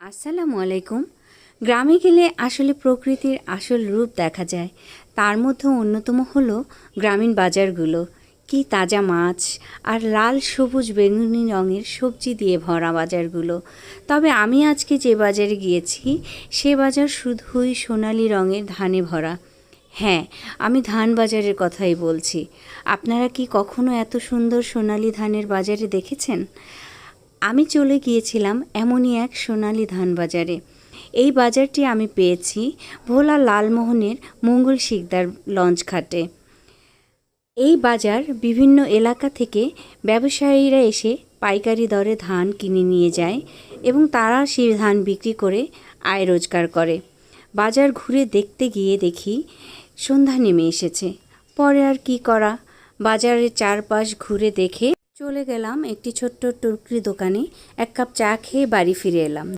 আসসালামু আলাইকুম। গ্রামে গেলে আসলে প্রকৃতির আসল রূপ দেখা যায়। তার মধ্যে অন্যতম হলো গ্রামীণ বাজারগুলো। কি তাজা মাছ আর লাল সবুজ বেগুনি রঙের সবজি দিয়ে ভরা বাজারগুলো। তবে আমি আজকে যে বাজারে গিয়েছি, সে বাজার শুধুই সোনালি রঙের ধানে ভরা। হ্যাঁ আমি ধান বাজারের কথাই বলছি। আপনারা কি কখনো এত সুন্দর সোনালি ধানের বাজারে দেখেছেন? আমি চলে গিয়েছিলাম এমনই এক সোনালী ধান বাজারে এই বাজারটি আমি পেয়েছি ভোলা লালমোহনের মঙ্গল শিকদার লঞ্চ ঘাটে। এই বাজার বিভিন্ন এলাকা থেকে ব্যবসায়ীরা এসে পাইকারি দরে ধান কিনে নিয়ে যায় এবং তারা সেই ধান বিক্রি করে আয় রোজগার করে। বাজার ঘুরে দেখতে গিয়ে দেখি সন্ধ্যা নেমে এসেছে। পরে আর কি করা? বাজারের চারপাশ ঘুরে দেখে চলে গেলাম একটি ছোট্ট টুকরি দোকানে। এক কাপ চা খেয়ে বাড়ি ফিরে এলাম।